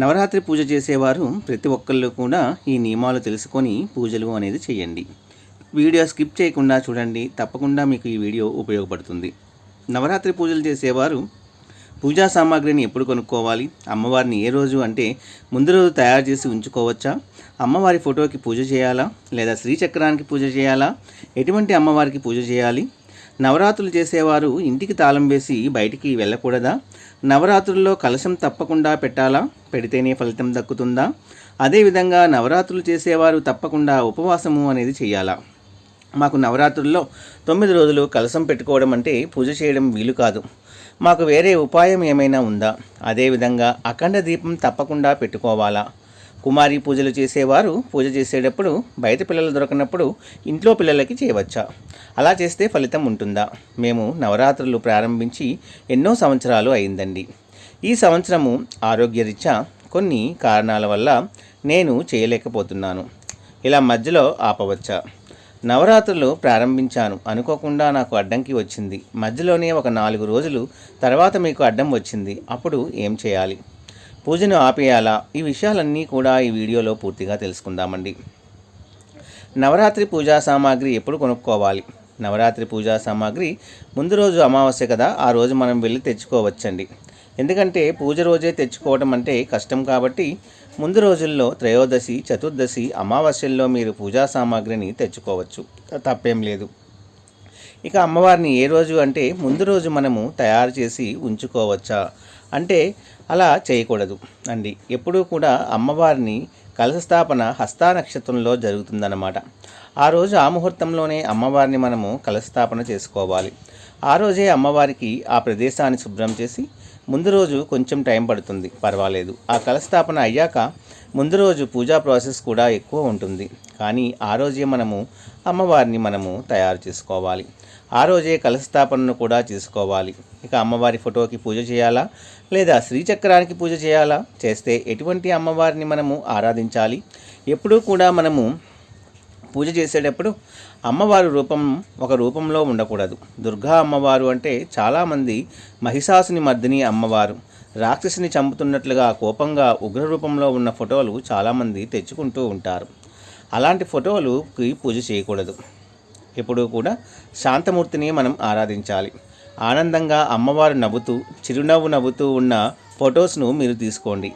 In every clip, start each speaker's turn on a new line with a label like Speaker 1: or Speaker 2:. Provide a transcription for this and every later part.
Speaker 1: నవరాత్రి పూజ చేసేవారు ప్రతి ఒక్కళ్ళు కూడా ఈ నియమాలు తెలుసుకొని పూజలు అనేది చేయండి. వీడియో స్కిప్ చేయకుండా చూడండి తప్పకుండా మీకు ఈ వీడియో ఉపయోగపడుతుంది. నవరాత్రి పూజలు చేసేవారు పూజా సామాగ్రిని ఎప్పుడు కొనుక్కోవాలి అమ్మవారిని ఏ రోజు అంటే ముందు రోజు తయారు చేసి ఉంచుకోవచ్చా అమ్మవారి ఫోటోకి పూజ చేయాలా లేదా శ్రీచక్రానికి పూజ చేయాలా ఎటువంటి అమ్మవారికి పూజ చేయాలి నవరాత్రులు చేసేవారు ఇంటికి తాళం వేసి బయటికి వెళ్ళకూడదా? నవరాత్రుల్లో కలశం తప్పకుండా పెట్టాలా? పెడితేనే ఫలితం దక్కుతుందా? అదేవిధంగా నవరాత్రులు చేసేవారు తప్పకుండా ఉపవాసము అనేది చేయాలా? మాకు నవరాత్రుల్లో తొమ్మిది రోజులు కలశం పెట్టుకోవడం అంటే పూజ చేయడం వీలు కాదు. మాకు వేరే ఉపాయం ఏమైనా ఉందా? అదేవిధంగా అఖండ దీపం తప్పకుండా పెట్టుకోవాలా? కుమారి పూజలు చేసేవారు. పూజ చేసేటప్పుడు బయట పిల్లలు దొరకనప్పుడు ఇంట్లో పిల్లలకి చేయవచ్చా? అలా చేస్తే ఫలితం ఉంటుందా? మేము నవరాత్రులు ప్రారంభించి ఎన్నో సంవత్సరాలు అయిందండి. ఈ సంవత్సరము ఆరోగ్యరీత్యా కొన్ని కారణాల వల్ల నేను చేయలేకపోతున్నాను. ఇలా మధ్యలో ఆపవచ్చా? నవరాత్రులు ప్రారంభించాను అనుకోకుండా నాకు అడ్డంకి వచ్చింది. మధ్యలోనే ఒక నాలుగు రోజులు తర్వాత మీకు అడ్డం వచ్చింది. అప్పుడు ఏం చేయాలి? పూజను ఆపేయాలా? ఈ విషయాలన్నీ కూడా ఈ వీడియోలో పూర్తిగా తెలుసుకుందామండి. నవరాత్రి పూజా సామాగ్రి ఎప్పుడు కొనుక్కోవాలి? నవరాత్రి పూజా సామాగ్రి ముందు రోజు అమావాస్య కదా ఆ రోజు మనం వెళ్ళి తెచ్చుకోవచ్చండి. ఎందుకంటే పూజ రోజే తెచ్చుకోవడం అంటే కష్టం కాబట్టి ముందు రోజుల్లో త్రయోదశి చతుర్దశి అమావాస్యల్లో మీరు పూజా సామాగ్రిని తెచ్చుకోవచ్చు. తప్పేం లేదు. ఇక అమ్మవారిని ఏ రోజు అంటే ముందు రోజు మనము తయారు చేసి ఉంచుకోవచ్చా? అంటే అలా చేయకూడదు. అండి ఎప్పుడూ కూడా అమ్మవారిని కలశస్థాపన హస్తా నక్షత్రంలో జరుగుతుందన్నమాట. ఆ రోజు ఆ ముహూర్తంలోనే అమ్మవారిని మనము కలశస్థాపన చేసుకోవాలి. ఆ రోజే అమ్మవారికి ఆ ప్రదేశాన్ని శుభ్రం చేసి ముందు రోజు కొంచెం టైం పడుతుంది. పర్వాలేదు. ఆ కలస్థాపన అయ్యాక ముందు రోజు పూజా ప్రాసెస్ కూడా ఎక్కువ ఉంటుంది. కానీ ఆ రోజే మనము అమ్మవారిని మనము తయారు చేసుకోవాలి. ఆ రోజే కలశస్థాపనను కూడా చేసుకోవాలి. ఇక అమ్మవారి ఫోటోకి పూజ చేయాలా? లేదా శ్రీచక్రానికి పూజ చేయాలా? చేస్తే ఎటువంటి అమ్మవారిని మనము ఆరాధించాలి? ఎప్పుడూ కూడా మనము పూజ చేసేటప్పుడు అమ్మవారి రూపం ఒక రూపంలో ఉండకూడదు. దుర్గా అమ్మవారు అంటే చాలామంది మహిషాసుని మర్దిని అమ్మవారు. రాక్షసిని చంపుతున్నట్లుగా కోపంగా ఉగ్ర రూపంలో ఉన్న ఫోటోలు చాలామంది తెచ్చుకుంటూ ఉంటారు. అలాంటి ఫోటోలుకి పూజ చేయకూడదు. ఎప్పుడూ కూడా శాంతమూర్తిని మనం ఆరాధించాలి. ఆనందంగా అమ్మవారు నవ్వుతూ చిరునవ్వు నవ్వుతూ ఉన్న ఫొటోస్ను మీరు తీసుకోండి.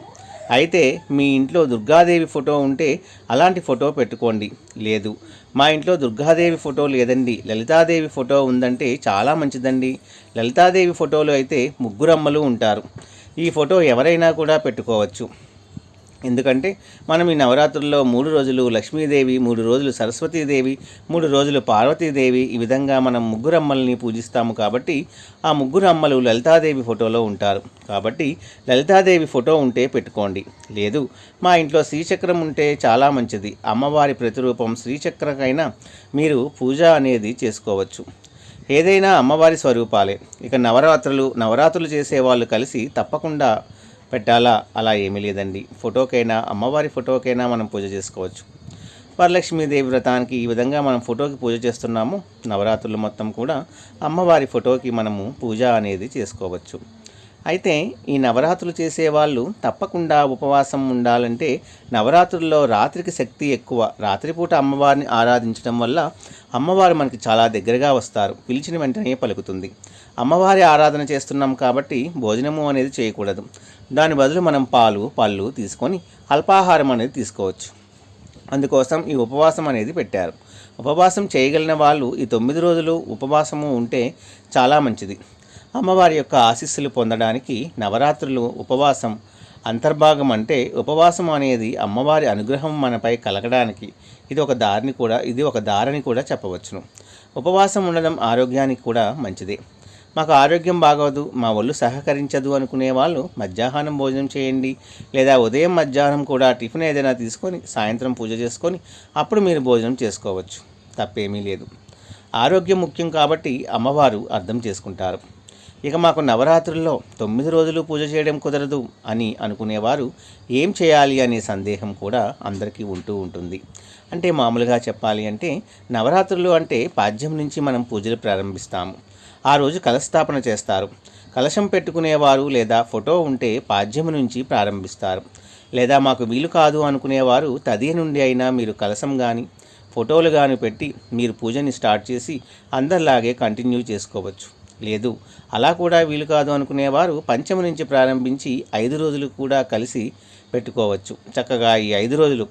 Speaker 1: అయితే మీ ఇంట్లో దుర్గాదేవి ఫోటో ఉంటే అలాంటి ఫోటో పెట్టుకోండి. లేదు మా ఇంట్లో దుర్గాదేవి ఫోటో లేదండి. లలితాదేవి ఫోటో ఉందంటే చాలా మంచిదండి. లలితాదేవి ఫోటోలు అయితే ముగ్గురమ్మలు ఉంటారు. ఈ ఫోటో ఎవరైనా కూడా పెట్టుకోవచ్చు. ఎందుకంటే మనం ఈ నవరాత్రుల్లో మూడు రోజులు లక్ష్మీదేవి మూడు రోజులు సరస్వతీదేవి మూడు రోజులు పార్వతీదేవి ఈ విధంగా మనం ముగ్గురు అమ్మల్ని పూజిస్తాము కాబట్టి ఆ ముగ్గురు అమ్మలు లలితాదేవి ఫోటోలో ఉంటారు. కాబట్టి లలితాదేవి ఫోటో ఉంటే పెట్టుకోండి. లేదు మా ఇంట్లో శ్రీచక్రం ఉంటే చాలా మంచిది. అమ్మవారి ప్రతిరూపం శ్రీచక్రకైనా మీరు పూజ అనేది చేసుకోవచ్చు. ఏదైనా అమ్మవారి స్వరూపాలే. ఇక నవరాత్రులు నవరాత్రులు చేసే వాళ్ళు కలిసి తప్పకుండా పెట్టాలా? అలా ఏమీ లేదండి. ఫోటోకైనా అమ్మవారి ఫోటోకైనా మనం పూజ చేసుకోవచ్చు. వరలక్ష్మీదేవి వ్రతానికి ఈ విధంగా మనం ఫోటోకి పూజ చేస్తున్నాము. నవరాత్రులు మొత్తం కూడా అమ్మవారి ఫోటోకి మనము పూజ అనేది చేసుకోవచ్చు. అయితే ఈ నవరాత్రులు చేసేవాళ్ళు తప్పకుండా ఉపవాసం ఉండాలంటే నవరాత్రుల్లో రాత్రికి శక్తి ఎక్కువ. రాత్రిపూట అమ్మవారిని ఆరాధించడం వల్ల అమ్మవారు మనకి చాలా దగ్గరగా వస్తారు. పిలిచిన వెంటనే పలుకుతుంది. అమ్మవారి ఆరాధన చేస్తున్నాం కాబట్టి భోజనము అనేది చేయకూడదు. దాని బదులు మనం పాలు పళ్ళు తీసుకొని అల్పాహారం అనేది తీసుకోవచ్చు. అందుకోసం ఈ ఉపవాసం అనేది పెట్టారు. ఉపవాసం చేయగలిగిన వాళ్ళు ఈ తొమ్మిది రోజులు ఉపవాసము ఉంటే చాలా మంచిది. అమ్మవారి యొక్క ఆశీస్సులు పొందడానికి నవరాత్రులు ఉపవాసం అంతర్భాగం అంటే ఉపవాసం అనేది అమ్మవారి అనుగ్రహం మనపై కలగడానికి ఇది ఒక దారిని కూడా ఇది ఒక దారిని కూడా చెప్పవచ్చును. ఉపవాసం ఉండడం ఆరోగ్యానికి కూడా మంచిదే. మాకు ఆరోగ్యం బాగోదు మా ఒళ్ళు సహకరించదు అనుకునే వాళ్ళు మధ్యాహ్నం భోజనం చేయండి. లేదా ఉదయం మధ్యాహ్నం కూడా టిఫిన్ ఏదైనా తీసుకొని సాయంత్రం పూజ చేసుకొని అప్పుడు మీరు భోజనం చేసుకోవచ్చు. తప్పేమీ లేదు. ఆరోగ్యం ముఖ్యం కాబట్టి అమ్మవారు అర్థం చేసుకుంటారు. ఇక మాకు నవరాత్రుల్లో తొమ్మిది రోజులు పూజ చేయడం కుదరదు అని అనుకునేవారు ఏం చేయాలి అనే సందేహం కూడా అందరికీ ఉంటూ ఉంటుంది. అంటే మామూలుగా చెప్పాలి అంటే నవరాత్రులు అంటే పాద్యం నుంచి మనం పూజలు ప్రారంభిస్తాము. ఆ రోజు కలస్థాపన చేస్తారు. కలశం పెట్టుకునేవారు లేదా ఫోటో ఉంటే పాద్యము నుంచి ప్రారంభిస్తారు. లేదా మాకు వీలు కాదు అనుకునేవారు తదియ నుండి అయినా మీరు కలశం కానీ ఫోటోలు కానీ పెట్టి మీరు పూజని స్టార్ట్ చేసి అందరిలాగే కంటిన్యూ చేసుకోవచ్చు. లేదు అలా కూడా వీలు కాదు అనుకునేవారు పంచమ నుంచి ప్రారంభించి ఐదు రోజులు కూడా కలిసి పెట్టుకోవచ్చు. చక్కగా ఈ ఐదు రోజులు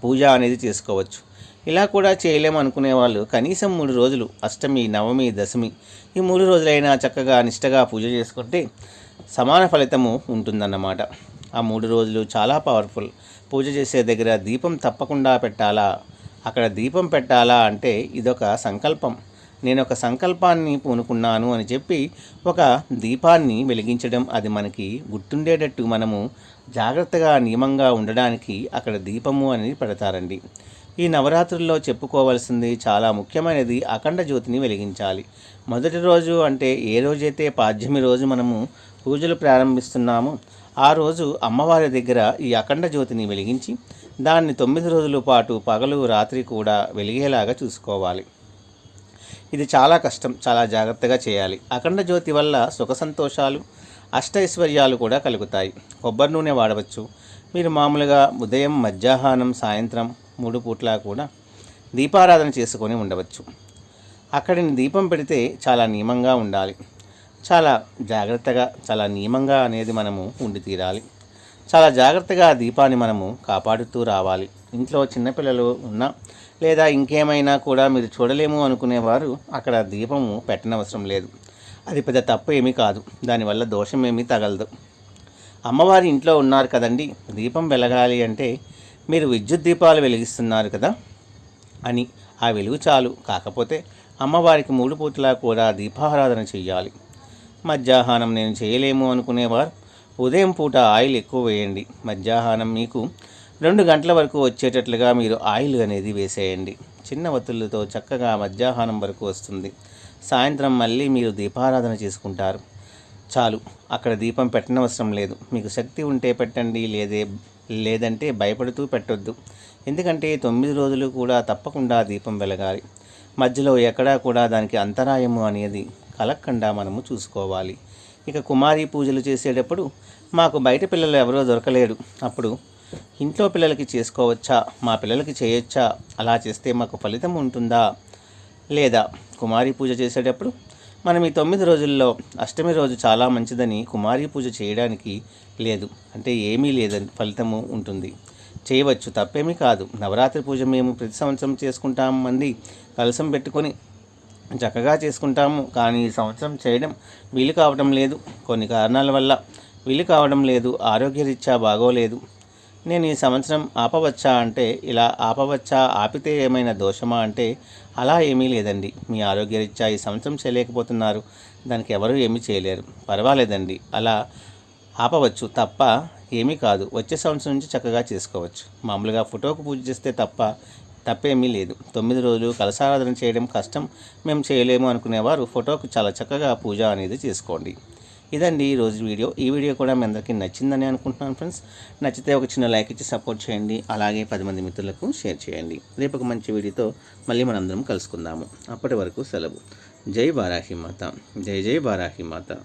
Speaker 1: పూజ అనేది చేసుకోవచ్చు. ఇలా కూడా చేయలేము వాళ్ళు కనీసం మూడు రోజులు అష్టమి నవమి దశమి ఈ మూడు రోజులైనా చక్కగా నిష్టగా పూజ చేసుకుంటే సమాన ఫలితము ఉంటుందన్నమాట. ఆ మూడు రోజులు చాలా పవర్ఫుల్ పూజ చేసే దగ్గర దీపం తప్పకుండా పెట్టాలా? అక్కడ దీపం పెట్టాలా అంటే ఇదొక సంకల్పం. నేను ఒక సంకల్పాన్ని పూనుకున్నాను అని చెప్పి ఒక దీపాన్ని వెలిగించడం అది మనకి గుర్తుండేటట్టు మనము జాగ్రత్తగా నియమంగా ఉండడానికి అక్కడ దీపము అనేది పెడతారండి. ఈ నవరాత్రుల్లో చెప్పుకోవాల్సింది చాలా ముఖ్యమైనది అఖండ జ్యోతిని వెలిగించాలి. మొదటి రోజు అంటే ఏ రోజైతే పాడ్యమి రోజు మనము పూజలు ప్రారంభిస్తున్నామో ఆ రోజు అమ్మవారి దగ్గర ఈ అఖండ జ్యోతిని వెలిగించి దాన్ని తొమ్మిది రోజుల పాటు పగలు రాత్రి కూడా వెలిగేలాగా చూసుకోవాలి. ఇది చాలా కష్టం చాలా జాగ్రత్తగా చేయాలి. అఖండ జ్యోతి వల్ల సుఖ సంతోషాలు అష్టైశ్వర్యాలు కూడా కలుగుతాయి. కొబ్బరి నూనె వాడవచ్చు. మీరు మామూలుగా ఉదయం మధ్యాహ్నం సాయంత్రం మూడు పూట్లా కూడా దీపారాధన చేసుకొని ఉండవచ్చు. అక్కడిని దీపం పెడితే చాలా నియమంగా ఉండాలి. చాలా జాగ్రత్తగా చాలా నియమంగా అనేది మనము ఉండి తీరాలి. చాలా జాగ్రత్తగా ఆ దీపాన్ని మనము కాపాడుతూ రావాలి. ఇంట్లో చిన్నపిల్లలు ఉన్నా లేదా ఇంకేమైనా కూడా మీరు చూడలేము అనుకునేవారు అక్కడ దీపము పెట్టనవసరం లేదు. అది పెద్ద తప్పు ఏమీ కాదు. దానివల్ల దోషం ఏమీ తగలదు. అమ్మవారి ఇంట్లో ఉన్నారు కదండి దీపం వెలగాలి అంటే మీరు విద్యుత్ దీపాలు వెలిగిస్తున్నారు కదా అని ఆ వెలుగు చాలు. కాకపోతే అమ్మవారికి మూడు పూటలా కూడా దీపారాధన చెయ్యాలి. మధ్యాహ్నం నేను చేయలేము అనుకునేవారు. ఉదయం పూట ఆయిల్ ఎక్కువ వేయండి. మధ్యాహ్నం మీకు రెండు గంటల వరకు వచ్చేటట్లుగా మీరు ఆయిల్ అనేది వేసేయండి. చిన్న ఒత్తులతో చక్కగా మధ్యాహ్నం వరకు వస్తుంది. సాయంత్రం మళ్ళీ మీరు దీపారాధన చేసుకుంటారు. చాలు. అక్కడ దీపం పెట్టనవసరం లేదు. మీకు శక్తి ఉంటే పెట్టండి. లేదే లేదంటే భయపడుతూ పెట్టొద్దు. ఎందుకంటే తొమ్మిది రోజులు కూడా తప్పకుండా దీపం వెలగాలి. మధ్యలో ఎక్కడా కూడా దానికి అంతరాయము అనేది కలక్కండా మనము చూసుకోవాలి. ఇక కుమారి పూజలు చేసేటప్పుడు మాకు బయట పిల్లలు ఎవరో దొరకలేడు. అప్పుడు ఇంట్లో పిల్లలకి చేసుకోవచ్చా? మా పిల్లలకి చేయొచ్చా? అలా చేస్తే మాకు ఫలితం ఉంటుందా? లేదా కుమారి పూజ చేసేటప్పుడు మనం ఈ తొమ్మిది రోజుల్లో అష్టమి రోజు చాలా మంచిదని కుమారి పూజ చేయడానికి లేదు. అంటే ఏమీ లేదని ఫలితము ఉంటుంది. చేయవచ్చు తప్పేమీ కాదు. నవరాత్రి పూజ మేము ప్రతి సంవత్సరం చేసుకుంటాం మంది కలసం పెట్టుకొని చక్కగా చేసుకుంటాము. కానీ ఈ సంవత్సరం చేయడం వీలు కావడం లేదు. కొన్ని కారణాల వల్ల వీలు కావడం లేదు. ఆరోగ్యరీత్యా బాగోలేదు. నేను ఈ సంవత్సరం ఆపవచ్చా అంటే ఇలా ఆపవచ్చా ఆపితే ఏమైనా దోషమా అంటే అలా ఏమీ లేదండి. మీ ఆరోగ్యరీత్యా ఈ సంవత్సరం చేయలేకపోతున్నారు. దానికి ఎవరు ఏమీ చేయలేరు. పర్వాలేదండి. అలా ఆపవచ్చు తప్ప ఏమీ కాదు. వచ్చే సంవత్సరం నుంచి చక్కగా చేసుకోవచ్చు. మామూలుగా ఫోటోకు పూజ చేస్తే తప్ప తప్పేమీ లేదు. తొమ్మిది రోజులు కలసారాధన చేయడం కష్టం. మేము చేయలేము అనుకునేవారు ఫోటోకు చాలా చక్కగా పూజ అనేది చేసుకోండి. ఇదండి ఈరోజు వీడియో. ఈ వీడియో కూడా మీ అందరికీ నచ్చిందని అనుకుంటున్నాను ఫ్రెండ్స్. నచ్చితే ఒక చిన్న లైక్ ఇచ్చి సపోర్ట్ చేయండి. అలాగే పది మంది మిత్రులకు షేర్ చేయండి. రేపు ఒక మంచి వీడియోతో మళ్ళీ మనందరం కలుసుకుందాము. అప్పటి వరకు సెలవు. జై బారాహి మాత. జై జై బారాహి మాత.